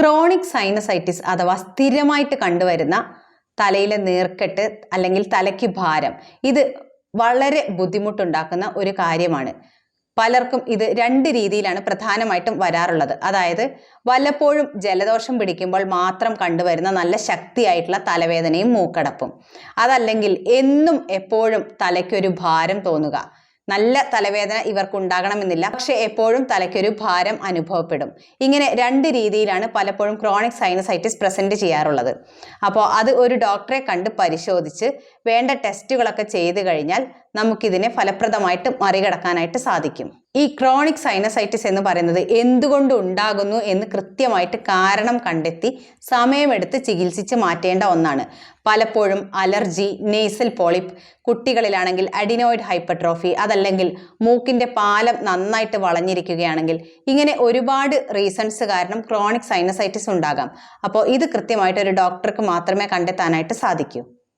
Chronic sinusitis അഥവാ സ്ഥിരമായിട്ട് കണ്ടുവരുന്ന തലയിലെ നീർക്കെട്ട് അല്ലെങ്കിൽ തലയ്ക്ക് ഭാരം ഇത് വളരെ ബുദ്ധിമുട്ടുണ്ടാക്കുന്ന ഒരു കാര്യമാണ്. പലർക്കും ഇത് രണ്ട് രീതിയിലാണ് പ്രധാനമായിട്ടും വരാറുള്ളത്. അതായത് വല്ലപ്പോഴും ജലദോഷം പിടിക്കുമ്പോൾ മാത്രം കണ്ടുവരുന്ന നല്ല ശക്തിയായിട്ടുള്ള തലവേദനയും മൂക്കടപ്പും. അതല്ലെങ്കിൽ എന്നും എപ്പോഴും തലയ്ക്കൊരു ഭാരം തോന്നുക. നല്ല തലവേദന ഇവർക്ക് ഉണ്ടാകണമെന്നില്ല പക്ഷെ എപ്പോഴും തലയ്ക്കൊരു ഭാരം അനുഭവപ്പെടും. ഇങ്ങനെ രണ്ട് രീതിയിലാണ് പലപ്പോഴും ക്രോണിക് സൈനസൈറ്റിസ് പ്രസന്റ് ചെയ്യാറുള്ളത്. അപ്പോൾ അത് ഒരു ഡോക്ടറെ കണ്ട് പരിശോധിച്ച് വേണ്ട ടെസ്റ്റുകളൊക്കെ ചെയ്തു കഴിഞ്ഞാൽ നമുക്കിതിനെ ഫലപ്രദമായിട്ട് മറികടക്കാനായിട്ട് സാധിക്കും. ഈ ക്രോണിക് സൈനസൈറ്റിസ് എന്ന് പറയുന്നത് എന്തുകൊണ്ട് ഉണ്ടാകുന്നു എന്ന് കൃത്യമായിട്ട് കാരണം കണ്ടെത്തി സമയമെടുത്ത് ചികിത്സിച്ച് മാറ്റേണ്ട ഒന്നാണ്. പലപ്പോഴും അലർജി നെയ്സൽ പോളിപ്പ് കുട്ടികളിലാണെങ്കിൽ അഡിനോയിഡ് ഹൈപ്പർട്രോഫി അതല്ലെങ്കിൽ മൂക്കിന്റെ പാലം നന്നായിട്ട് വളഞ്ഞിരിക്കുകയാണെങ്കിൽ ഇങ്ങനെ ഒരുപാട് റീസൺസ് കാരണം ക്രോണിക് സൈനസൈറ്റിസ് ഉണ്ടാകാം. അപ്പോൾ ഇത് കൃത്യമായിട്ട് ഒരു ഡോക്ടർക്ക് മാത്രമേ കണ്ടെത്താനായിട്ട് സാധിക്കൂ.